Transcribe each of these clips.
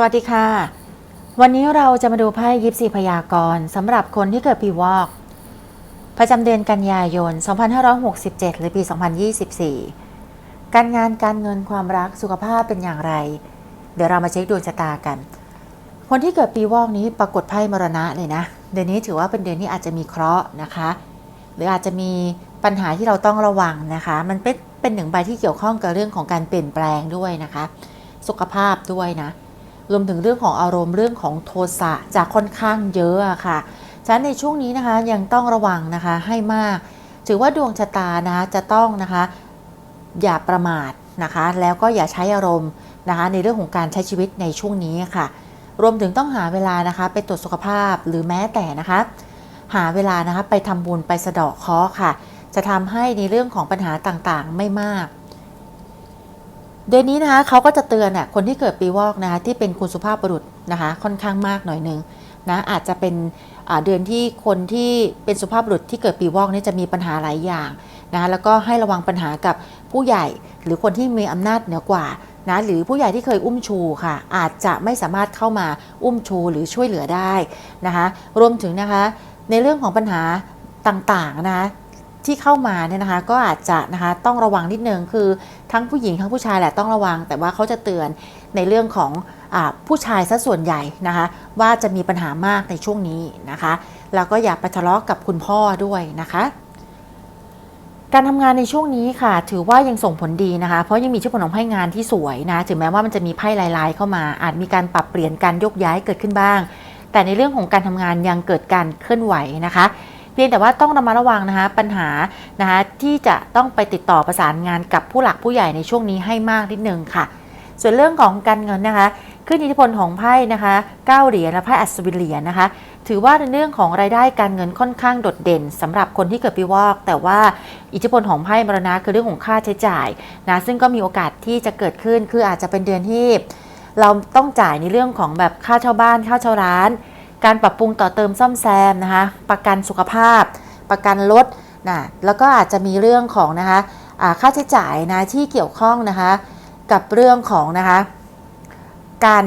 สวัสดีค่ะ วันนี้เราจะมาดูไพ่ยิปซีพยากรณ์สำหรับคนที่เกิดปีวอก ประจำเดือนกันยายน 2567 หรือปี 2024 การงานการเงินความรักสุขภาพเป็นอย่างไร เดี๋ยวเรามาเช็คดวงชะตากัน คนที่เกิดปีวอกนี้ปรากฏไพ่มรณะเลยนะ เดือนนี้ถือว่าเป็นเดือนที่อาจจะมีเคราะห์นะคะ หรืออาจจะมีปัญหาที่เราต้องระวังนะคะ มันเป็นเป็นหนึ่งใบที่เกี่ยวข้องกับเรื่องของการเปลี่ยนแปลงด้วยนะคะ สุขภาพด้วยนะ รวมถึงเรื่องของอารมณ์เรื่องของโทสะจะค่อนข้างเยอะค่ะฉะนั้นในช่วงนี้นะคะยังต้องระวังนะคะให้มาก ถือว่าดวงชะตานะคะจะต้องนะคะอย่าประมาทนะคะ แล้วก็อย่าใช้อารมณ์นะคะในเรื่องของการใช้ชีวิตในช่วงนี้ค่ะ รวมถึงต้องหาเวลานะคะ ไปตรวจสุขภาพหรือแม้แต่นะคะ หาเวลานะคะไปทำบุญไปสะเดาะเคราะห์ค่ะ จะทำให้ในเรื่องของปัญหาต่างๆ ไม่มาก เดือนนี้นะคะเขาก็จะเตือนอะคนที่เกิดปีวอกนะคะที่เป็นคุณสุภาพบุรุษนะคะค่อนข้างมากหน่อยนึงนะอาจจะเป็นเดือนที่คนที่เป็นสุภาพบุรุษที่เกิดปีวอกนี่จะมีปัญหาหลายอย่างนะะแล้วก็ให้ระวังปัญหากับผู้ใหญ่หรือคนที่มีอำนาจเหนือกว่านะหรือผู้ใหญ่ที่เคยอุ้มชูค่ะ อาจจะไม่สามารถเข้ามาอุ้มชูหรือช่วยเหลือได้นะคะรวมถึงนะคะในเรื่องของปัญหาต่างๆนะคะ ที่เข้ามาเนี่ยนะคะก็อาจจะนะคะต้องระวังนิดนึงคือทั้งผู้หญิงทั้งผู้ชายแหละต้องระวัง แต่ว่าเขาจะเตือนในเรื่องของอผู้ชายซะส่วนใหญ่นะคะว่าจะมีปัญหามากในช่วงนี้นะคะแล้วก็อย่าไปทะเลาะกับคุณพ่อด้วยนะคะการทำงานในช่วงนี้ค่ะ ถือว่ายังส่งผลดีนะคะ เพราะยังมีชื่อผลของไพ่งานที่สวยนะ ถึงแม้ว่ามันจะมีไพ่ลายๆ เข้ามา อาจมีการปรับเปลี่ยนการยกย้ายเกิดขึ้นบ้าง แต่ในเรื่องของการทำงานยังเกิดการเคลื่อนไหวนะคะ พียงแต่ว่าต้องระมัดระวังนะคะปัญหานะคะที่จะต้องไปติดต่อประสานงานกับผู้หลักผู้ใหญ่ในช่วงนี้ให้มากนิดนึงค่ะ ส่วนเรื่องของการเงินนะคะขึ้นอิทธิพลของไพ่นะคะเก้าเหรียญและไพ่อัศวินเหรียญนะคะ ถือว่าในเรื่องของรายได้การเงินค่อนข้างโดดเด่นสำหรับคนที่เกิดปีวอก แต่ว่าอิทธิพลของไพ่มรณะคือเรื่องของค่าใช้จ่ายนะซึ่งก็มีโอกาสที่จะเกิดขึ้นคืออาจจะเป็นเดือนที่เราต้องจ่ายในเรื่องของแบบค่าเช่าบ้านค่าเช่าร้าน การปรับปรุงต่อเติมซ่อมแซมนะคะประกันสุขภาพ ประกันรถนะแล้วก็อาจจะมีเรื่องของนะคะค่าใช้จ่ายนะที่เกี่ยวข้องนะคะกับเรื่องของนะคะการ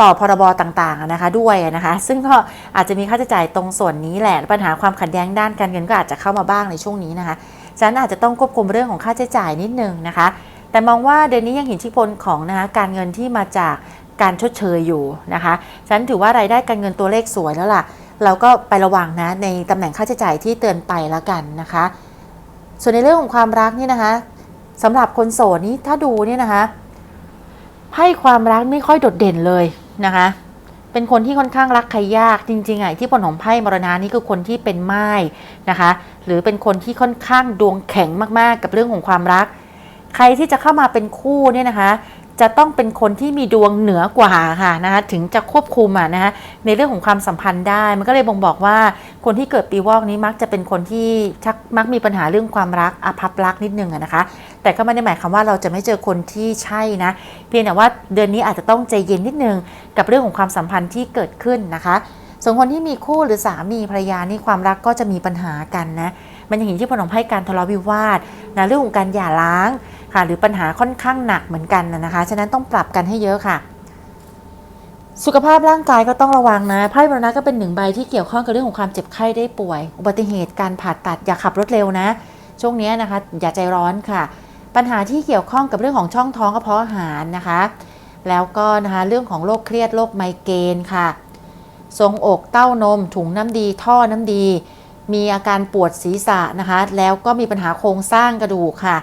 ต่อพรบต่างๆนะคะด้วยนะคะ ซึ่งก็อาจจะมีค่าใช้จ่ายตรงส่วนนี้แหละปัญหาความขัดแย้งด้านการเงินก็อาจจะเข้ามาบ้างในช่วงนี้นะคะฉะนั้นอาจจะต้องควบคุมเรื่องของค่าใช้จ่ายนิดนึงนะคะ แต่มองว่าเดือนนี้ยังเห็นอิทธิพลของนะคะการเงินที่มาจาก การชดเชยอยู่นะคะฉะนั้นถือว่ารายได้การเงินตัวเลขสวยแล้วล่ะ เราก็ไประวังนะในตำแหน่งค่าใช้จ่ายที่เตือนไปแล้วกันนะคะ ส่วนในเรื่องของความรักนี่นะคะสำหรับคนโสดนี้ถ้าดูเนี่ยนะคะไพ่ความรักไม่ค่อยโดดเด่นเลยนะคะ เป็นคนที่ค่อนข้างรักใครยากจริงๆอะที่ผลของไพ่มรณานี่คือคนที่เป็นไม้นะคะ หรือเป็นคนที่ค่อนข้างดวงแข็งมากๆ กับเรื่องของความรัก ใครที่จะเข้ามาเป็นคู่เนี่ยนะคะ จะต้องเป็นคนที่มีดวงเหนือกว่าค่ะนะคะถึงจะควบคุมอะนะคะในเรื่องของความสัมพันธ์ได้ มันก็เลยบ่งบอกว่าคนที่เกิดปีวอกนี้มักจะเป็นคนที่ชักมักมีปัญหาเรื่องความรักอภัพรักนิดนึงนะคะ แต่ก็ไม่ได้หมายความว่าเราจะไม่เจอคนที่ใช่นะ เพียงแต่ว่าเดือนนี้อาจจะต้องใจเย็นนิดนึงกับเรื่องของความสัมพันธ์ที่เกิดขึ้นนะคะส่วนคนที่มีคู่หรือสามีภรรยานี่ความรักก็จะมีปัญหากันนะ มันยังเห็นที่ผลของไพ่การทะเลาะวิวาทนะเรื่องของการหย่าร้างค่ะหรือปัญหาค่อนข้างหนักเหมือนกันนะคะ ฉะนั้นต้องปรับกันให้เยอะค่ะ สุขภาพร่างกายก็ต้องระวังนะไพ่มรณะก็เป็นหนึ่งใบที่เกี่ยวข้องกับเรื่องของความเจ็บไข้ได้ป่วย อุบัติเหตุการผ่าตัดอย่าขับรถเร็วนะ ช่วงนี้นะคะ อย่าใจร้อนค่ะ ปัญหาที่เกี่ยวข้องกับเรื่องของช่องท้องกระเพาะอาหารนะคะ แล้วก็นะคะเรื่องของโรคเครียดโรคไมเกรนค่ะทรงอกเต้านมถุงน้ำดี ท่อน้ำดี มีอาการปวดศีรษะนะคะ แล้วก็มีปัญหาโครงสร้างกระดูกค่ะ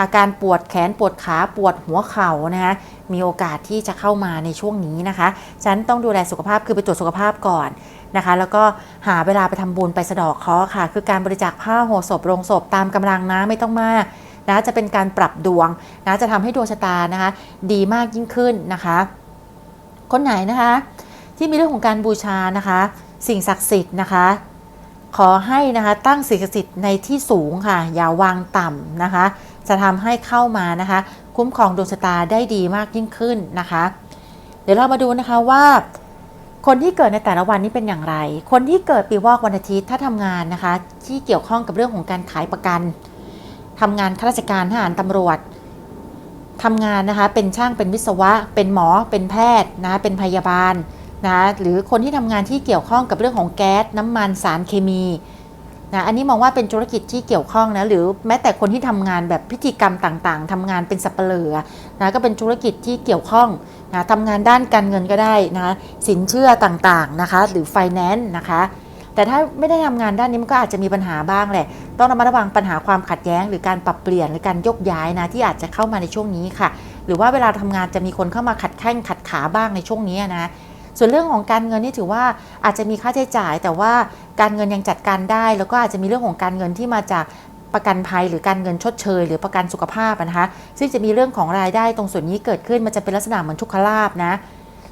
อาการปวดแขนปวดขาปวดหัวเข่านะคะ มีโอกาสที่จะเข้ามาในช่วงนี้นะคะ ฉันต้องดูแลสุขภาพคือไปตรวจสุขภาพก่อนนะคะ แล้วก็หาเวลาไปทำบุญไปสะดอกเคราะห์ค่ะ คือการบริจาคผ้าห่อศพโรงศพตามกำลังนะไม่ต้องมากนะจะเป็นการปรับดวงนะจะทำให้ดวงชะตานะคะ ดีมากยิ่งขึ้นนะคะ คนไหนนะคะ ที่มีเรื่องของการบูชานะคะ สิ่งศักดิ์สิทธิ์นะคะ ขอให้นะคะตั้งสิ่งศักดิ์สิทธิ์ในที่สูงค่ะ อย่าวางต่ำนะคะ จะทำให้เข้ามานะคะ คุ้มครองดวงชะตาได้ดีมากยิ่งขึ้นนะคะ เดี๋ยวเรามาดูนะคะว่า คนที่เกิดในแต่ละวันนี้เป็นอย่างไร คนที่เกิดปีวอกวันอาทิตย์ถ้าทำงานนะคะ ที่เกี่ยวข้องกับเรื่องของการขายประกันทำงานข้าราชการทหารตำรวจทำงานนะคะเป็นช่างเป็นวิศวะ เป็นหมอเป็นแพทย์นะเป็นพยาบาล นะหรือคนที่ทำงานที่เกี่ยวข้องกับเรื่องของแก๊สน้ำมันสารเคมีนะอันนี้มองว่าเป็นธุรกิจที่เกี่ยวข้องนะหรือแม้แต่คนที่ทำงานแบบพิธีกรรมต่างๆทำงานเป็นสับเปลือนะก็เป็นธุรกิจที่เกี่ยวข้องนะทำงานด้านการเงินก็ได้นะสินเชื่อต่างๆนะคะหรือไฟแนนซ์นะคะแต่ถ้าไม่ได้ทำงานด้านนี้มันก็อาจจะมีปัญหาบ้างแหละ ต้องระมัดระวังปัญหาความขัดแย้ง หรือการปรับเปลี่ยนหรือการยกย้ายนะที่อาจจะเข้ามาในช่วงนี้ค่ะ หรือว่าเวลาทำงานจะมีคนเข้ามาขัดแข้งขัดขาบ้างในช่วงนี้นะ ส่วนเรื่องของการเงินนี่ถือว่าอาจจะมีค่าใช้จ่าย แต่ว่าการเงินยังจัดการได้ แล้วก็อาจจะมีเรื่องของการเงินที่มาจากประกันภัยหรือการเงินชดเชย หรือประกันสุขภาพนะคะซึ่งจะมีเรื่องของรายได้ตรงส่วนนี้เกิดขึ้นมันจะเป็นลักษณะเหมือนทุกขลาบนะ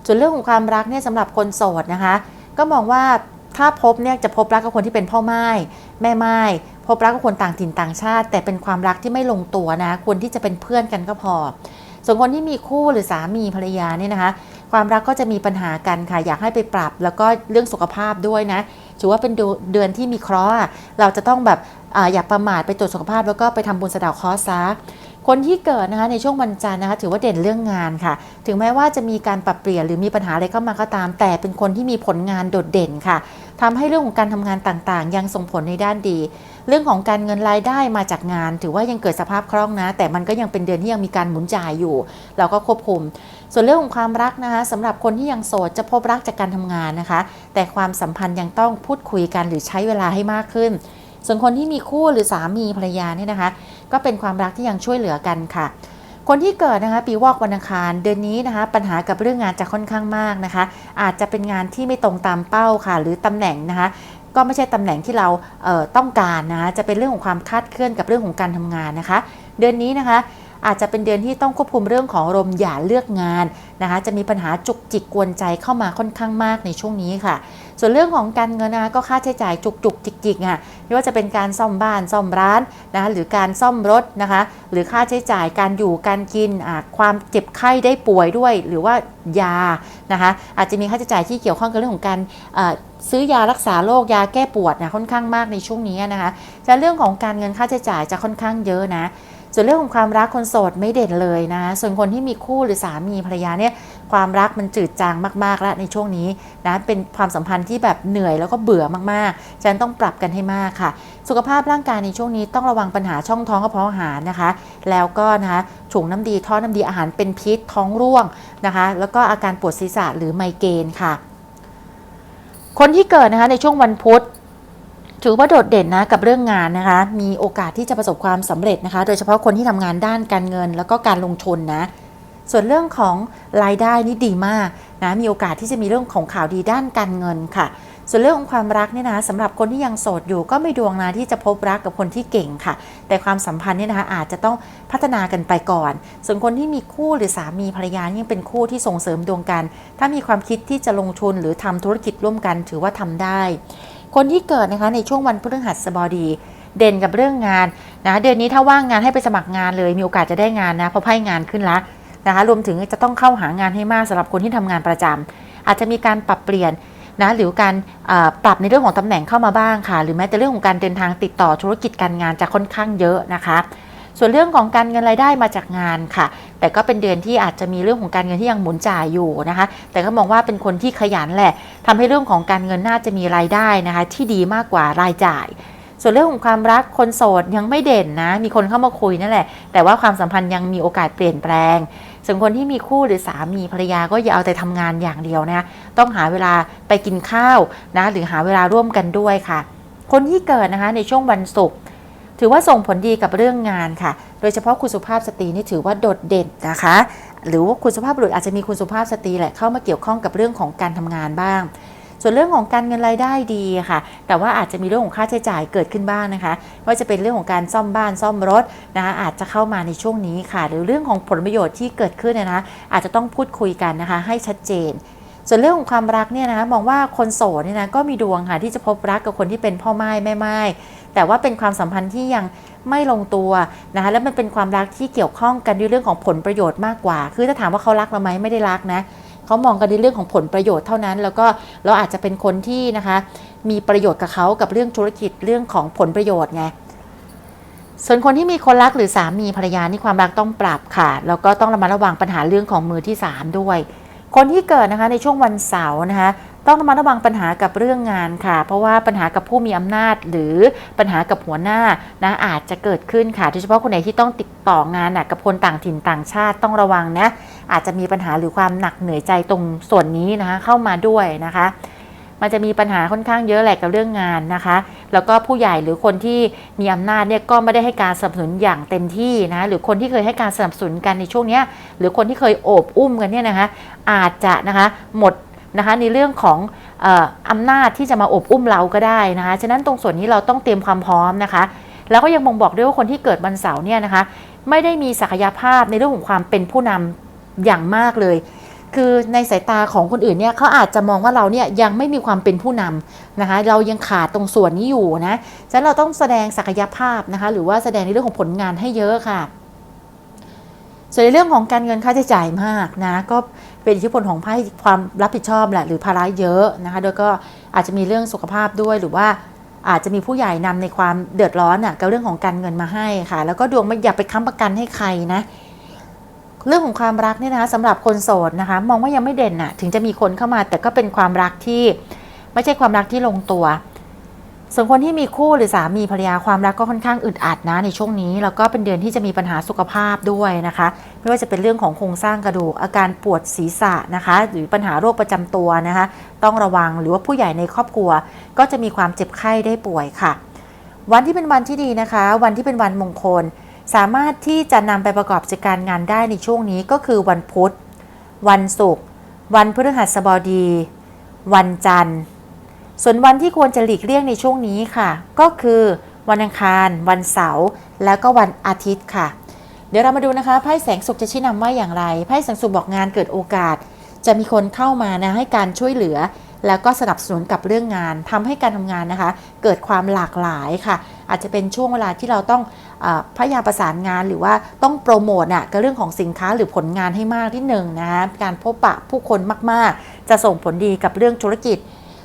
ส่วนเรื่องของความรักเนี่ยสำหรับคนโสดนะคะ ก็มองว่าถ้าพบเนี่ยจะพบรักกับคนที่เป็นพ่อไม้แม่ไม้พบรักกับคนต่างถิ่นต่างชาติ แต่เป็นความรักที่ไม่ลงตัวนะควรที่จะเป็นเพื่อนกันก็พอ ส่วนคนที่มีคู่หรือสามีภรรยาเนี่ยนะคะ ความรักก็จะมีปัญหากันค่ะ อยากให้ไปปรับ แล้วก็เรื่องสุขภาพด้วยนะถือว่าเป็นเดือนที่มีเคราะห์เราจะต้องแบบออย่าประมาทไปตรวจสุขภาพ แล้วก็ไปทำบุญสะดาเคราะห์ซะคนที่เกิดนะคะในช่วงวันจันทร์นะคะถือว่าเด่นเรื่องงานค่ะ ถึงแม้ว่าจะมีการปรับเปลี่ยนหรือมีปัญหาอะไรเข้ามาก็ตาม แต่เป็นคนที่มีผลงานโดดเด่นค่ะ ทำให้เรื่องของการทำงานต่างๆ ยังส่งผลในด้านดี เรื่องของการเงินรายได้มาจากงาน ถือว่ายังเกิดสภาพคล่องนะ แต่มันก็ยังเป็นเดือนที่ยังมีการหมุนจ่ายอยู่ เราก็ควบคุม ส่วนเรื่องของความรักนะคะสำหรับคนที่ยังโสดจะพบรักจากการทำงานนะคะ แต่ความสัมพันธ์ยังต้องพูดคุยกันหรือใช้เวลาให้มากขึ้น ส่วนคนที่มีคู่หรือสามีภรรยาเนี่ยนะคะ ก็เป็นความรักที่ยังช่วยเหลือกันค่ะ คนที่เกิดนะคะปีวอกวันอังคารเดือนนี้นะคะ ปัญหากับเรื่องงานจะค่อนข้างมากนะคะ อาจจะเป็นงานที่ไม่ตรงตามเป้าค่ะ หรือตำแหน่งนะคะก็ไม่ใช่ตำแหน่งที่เราเต้องการนะะจะเป็นเรื่องของความคาดเคลื่อนกับเรื่องของการทำงานนะคะ เดือนนี้นะคะ อาจจะเป็นเดือนที่ต้องควบคุมเรื่องของอารมอย่าเลือกงานนะคะ จะมีปัญหาจุกจิกกวนใจเข้ามาค่อนข้างมากในช่วงนี้ค่ะ ส่วนเรื่องของการเงินนะคะก็ค่าใช้จ่ายจุกจุกจิกจิกอะไม่ว่าจะเป็นการซ่อมบ้านซ่อมร้านนะคะหรือการซ่อมรถนะคะ หรือค่าใช้จ่ายการอยู่การกินความเจ็บไข้ได้ป่วยด้วย หรือว่ายานะคะ อาจจะมีค่าใช้จ่ายที่เกี่ยวข้องกับเรื่องของการซื้อยารักษาโรคยาแก้ปวดนะค่อนข้างมากในช่วงนี้นะคะแต่เรื่องของการเงินค่าใช้จ่ายจะค่อนข้างเยอะนะ ส่วนเรื่องของความรักคนโสดไม่เด่นเลยนะ ส่วนคนที่มีคู่หรือสามีภรรยาเนี่ยความรักมันจืดจางมากๆแล้วในช่วงนี้นะเป็นความสัมพันธ์ที่แบบเหนื่อยแล้วก็เบื่อมากๆฉะนั้นต้องปรับกันให้มากค่ะ สุขภาพร่างกายในช่วงนี้ต้องระวังปัญหาช่องท้องกระเพาะอาหารนะคะ แล้วก็นะคะถุงน้ำดีท่อน้ำดีอาหารเป็นพิษท้องร่วงนะคะ แล้วก็อาการปวดศีรษะหรือไมเกรนค่ะ คนที่เกิดนะคะในช่วงวันพุธ ถือว่าโดดเด่นนะกับเรื่องงานนะคะ มีโอกาสที่จะประสบความสำเร็จนะคะ โดยเฉพาะคนที่ทำงานด้านการเงิน แล้วก็การลงทุนนะ ส่วนเรื่องของรายได้นี่ดีมากนะ มีโอกาสที่จะมีเรื่องของข่าวดีด้านการเงินค่ะ ส่วนเรื่องของความรักเนี่ยนะสำหรับคนที่ยังโสดอยู่ ก็ไม่ดวงนะที่จะพบรักกับคนที่เก่งค่ะ แต่ความสัมพันธ์เนี่ยนะคะอาจจะต้องพัฒนากันไปก่อน ส่วนคนที่มีคู่หรือสามีภรรยายังเป็นคู่ที่ส่งเสริมดวงกัน ถ้ามีความคิดที่จะลงทุนหรือทำธุรกิจร่วมกัน ถือว่าทำได้ คนที่เกิดนะคะในช่วงวันพฤหัสบดี เด่นกับเรื่องงานนะเดือนนี้ถ้าว่างงานให้ไปสมัครงานเลยมีโอกาสจะได้งานนะเพราะไพ่งานขึ้นละนะคะรวมถึงจะต้องเข้าหางานให้มากสำหรับคนที่ทำงานประจำอาจจะมีการปรับเปลี่ยนนะหรือการปรับในเรื่องของตำแหน่งเข้ามาบ้างค่ะ หรือแม้แต่เรื่องของการเดินทางติดต่อธุรกิจการงานจะค่อนข้างเยอะนะคะ ส่วนเรื่องของการเงินรายได้มาจากงานค่ะ แต่ก็เป็นเดือนที่อาจจะมีเรื่องของการเงินที่ยังหมุนจ่ายอยู่นะคะ แต่ก็มองว่าเป็นคนที่ขยันแหละทำให้เรื่องของการเงินน่าจะมีรายได้นะคะ ที่ดีมากกว่ารายจ่าย ส่วนเรื่องของความรักคนโสดยังไม่เด่นนะ มีคนเข้ามาคุยนั่นแหละ แต่ว่าความสัมพันธ์ยังมีโอกาสเปลี่ยนแปลงส่วนคนที่มีคู่หรือสามีภรรยาก็อย่าเอาแต่ทำงานอย่างเดียวนะต้องหาเวลาไปกินข้าวนะหรือหาเวลาร่วมกันด้วยค่ะ คนที่เกิดนะคะในช่วงวันศุกร์ ถือว่าส่งผลดีกับเรื่องงานค่ะ โดยเฉพาะคุณสุภาพสตรีนี่ถือว่าโดดเด่นนะคะ หรือว่าคุณสุภาพบุรุษอาจจะมีคุณสุภาพสตรีแหละเข้ามาเกี่ยวข้องกับเรื่องของการทำงานบ้าง ส่วนเรื่องของการเงินรายได้ดีค่ะ แต่ว่าอาจจะมีเรื่องของค่าใช้จ่ายเกิดขึ้นบ้างนะคะ ว่าจะเป็นเรื่องของการซ่อมบ้านซ่อมรถนะคะอาจจะเข้ามาในช่วงนี้ค่ะ หรือเรื่องของผลประโยชน์ที่เกิดขึ้นนยนะคะอาจจะต้องพูดคุยกันนะคะให้ชัดเจน ส่วนเรื่องของความรักเนี่ยนะคะมองว่าคนโสดเนี่ยนะก็มีดวงค่ะที่จะพบรักกับคนที่เป็นพ่อไม้แม่ไม้แต่ว่าเป็นความสัมพันธ์ที่ยังไม่ลงตัวนะคะแล้วมันเป็นความรักที่เกี่ยวข้องกันด้วยเรื่องของผลประโยชน์มากกว่า คือถ้าถามว่าเขารักเราไหมไม่ได้รักนะเขามองกันในเรื่องของผลประโยชน์เท่านั้น แล้วก็เราอาจจะเป็นคนที่นะคะมีประโยชน์กับเขากับเรื่องธุรกิจเรื่องของผลประโยชน์ไงส่วนคนที่มีคนรักหรือสามีภรรยานี่ความรักต้องปรับค่ะ แล้วก็ต้องระมัดระวังปัญหาเรื่องของมือที่ 3 ด้วย คนที่เกิดนะคะในช่วงวันเสาร์นะคะต้องระมัดระวังปัญหากับเรื่องงานค่ะ เพราะว่าปัญหากับผู้มีอำนาจ หรือปัญหากับหัวหน้านะอาจจะเกิดขึ้นค่ะโดยเฉพาะคนไหนที่ต้องติดต่องานนะกับคนต่างถิ่นต่างชาติต้องระวังนะอาจจะมีปัญหาหรือความหนักเหนื่อยใจตรงส่วนนี้นะคะเข้ามาด้วยนะคะ มันจะมีปัญหาค่อนข้างเยอะแหละกับเรื่องงานนะคะ แล้วก็ผู้ใหญ่หรือคนที่มีอำนาจเนี่ยก็ไม่ได้ให้การสนับสนุนอย่างเต็มที่นะหรือคนที่เคยให้การสนับสนุนกันในช่วงนี้หรือคนที่เคยโอบอุ้มกันเนี่ยนะคะอาจจะนะคะหมดนะคะในเรื่องของอำนาจที่จะมาโอบอุ้มเราก็ได้นะคะฉะนั้นตรงส่วนนี้เราต้องเตรียมความพร้อมนะคะ แล้วก็ยังบ่งบอกด้วยว่าคนที่เกิดวันเสาร์เนี่ยนะคะ ไม่ได้มีศักยภาพในเรื่องของความเป็นผู้นำอย่างมากเลย คือในสายตาของคนอื่นเนี่ยเขาอาจจะมองว่าเราเนี่ยยังไม่มีความเป็นผู้นำนะคะเรายังขาดตรงส่วนนี้อยู่นะฉะนั้นเราต้องแสดงศักยภาพนะคะหรือว่าแสดงในเรื่องของผลงานให้เยอะค่ะ ส่วนในเรื่องของการเงินค่าใช้จ่ายมากนะก็เป็นอิทธิพลของไพ่ความรับผิดชอบแหละหรือภาระเยอะนะคะโดยก็อาจจะมีเรื่องสุขภาพด้วยหรือว่าอาจจะมีผู้ใหญ่นำในความเดือดร้อนอะกับเรื่องของการเงินมาให้ค่ะ แล้วก็ดวงไม่อย่าไปค้ำประกันให้ใครนะ เรื่องของความรักเนี่ยนะคะสำหรับคนโสดนะคะ มองว่ายังไม่เด่นน่ะถึงจะมีคนเข้ามา แต่ก็เป็นความรักที่ไม่ใช่ความรักที่ลงตัว ส่วนคนที่มีคู่หรือสามีภรรยาความรักก็ค่อนข้างอึดอัดนะในช่วงนี้ แล้วก็เป็นเดือนที่จะมีปัญหาสุขภาพด้วยนะคะ ไม่ว่าจะเป็นเรื่องของโครงสร้างกระดูกอาการปวดศีรษะนะคะ หรือปัญหาโรคประจำตัวนะคะ ต้องระวังหรือว่าผู้ใหญ่ในครอบครัว ก็จะมีความเจ็บไข้ได้ป่วยค่ะ วันที่เป็นวันที่ดีนะคะ วันที่เป็นวันมงคล สามารถที่จะนำไปประกอบกิจการงานได้ในช่วงนี้ก็คือวันพุธ วันศุกร์ วันพฤหัสบดี วันจันทร์ ส่วนวันที่ควรจะหลีกเลี่ยงในช่วงนี้ค่ะ ก็คือวันอังคาร วันเสาร์ แล้วก็วันอาทิตย์ค่ะ เดี๋ยวเรามาดูนะคะไพ่แสงสุขจะชี้นำว่าอย่างไร ไพ่แสงสุขบอกงานเกิดโอกาส จะมีคนเข้ามานะให้การช่วยเหลือ แล้วก็สนับสนุนกับเรื่องงานทำให้การทำงานนะคะ เกิดความหลากหลายค่ะ อาจจะเป็นช่วงเวลาที่เราต้องอพยายามประสานงานหรือว่าต้องโปรโมทน่ะกับเรื่องของสินค้าหรือผลงานให้มากที่หนึ่งนะคะการพบปะผู้คนมากๆ จะส่งผลดีกับเรื่องธุรกิจ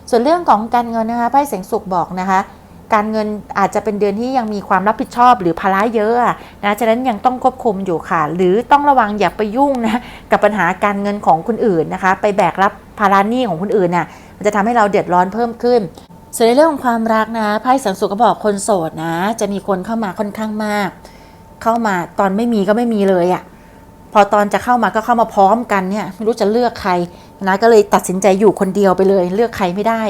ส่วนเรื่องของการเงินนะคะไพ่แสงสุขบอกนะคะการเงินอาจจะเป็นเดือนที่ยังมีความรับผิดชอบหรือภาระเยอะอะนะฉะนั้นยังต้องควบคุมอยู่ค่ะ หรือต้องระวังอย่าไปยุ่งนะกับปัญหาการเงินของคนอื่นนะคะ ไปแบกรับภาระหนี้ของคนอื่นน่ะ มันจะทำให้เราเดือดร้อนเพิ่มขึ้นส่วนในเรื่องของความรักนะไพ่แสงสุขก็บอกคนโสดนะ จะมีคนเข้ามาค่อนข้างมาก เข้ามาตอนไม่มีก็ไม่มีเลยอะ่ะพอตอนจะเข้ามาก็เข้ามาพร้อมกันเนี่ยไม่รู้จะเลือกใครนะก็เลยตัดสินใจอยู่คนเดียวไปเลย เลือกใครไม่ได้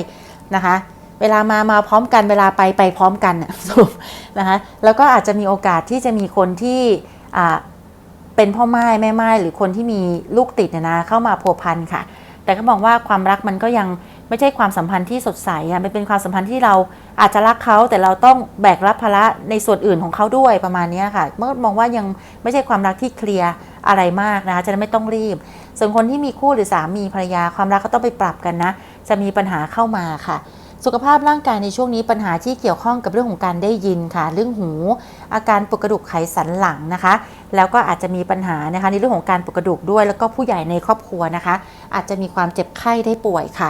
นะคะ เวลามามาพร้อมกันเวลาไปไปพร้อมกันนะสรุปนะคะแล้วก็อาจจะมีโอกาสที่จะมีคนที่เป็นพ่อไม้แม่ไม้หรือคนที่มีลูกติดเนยนะเข้ามาพัวพันค่ะ แต่ก็มองว่าความรักมันก็ยัง ไม่ใช่ความสัมพันธ์ที่สดใสอะมันเป็นความสัมพันธ์ที่เราอาจจะรักเขาแต่เราต้องแบกรับภาระในส่วนอื่นของเขาด้วยประมาณนี้ค่ะ เมื่อมองว่ายังไม่ใช่ความรักที่เคลียร์อะไรมากนะคะจะได้ไม่ต้องรีบ ส่วนคนที่มีคู่หรือสามีภรรยาความรักก็ต้องไปปรับกันนะ จะมีปัญหาเข้ามาค่ะ สุขภาพร่างกายในช่วงนี้ปัญหาที่เกี่ยวข้องกับเรื่องของการได้ยินค่ะ เรื่องหู อาการปวดกระดูกไขสันหลังนะคะ แล้วก็อาจจะมีปัญหานะคะในเรื่องของการปวดกระดูกด้วย แล้วก็ผู้ใหญ่ในครอบครัวนะคะ อาจจะมีความเจ็บไข้ได้ป่วยค่ะ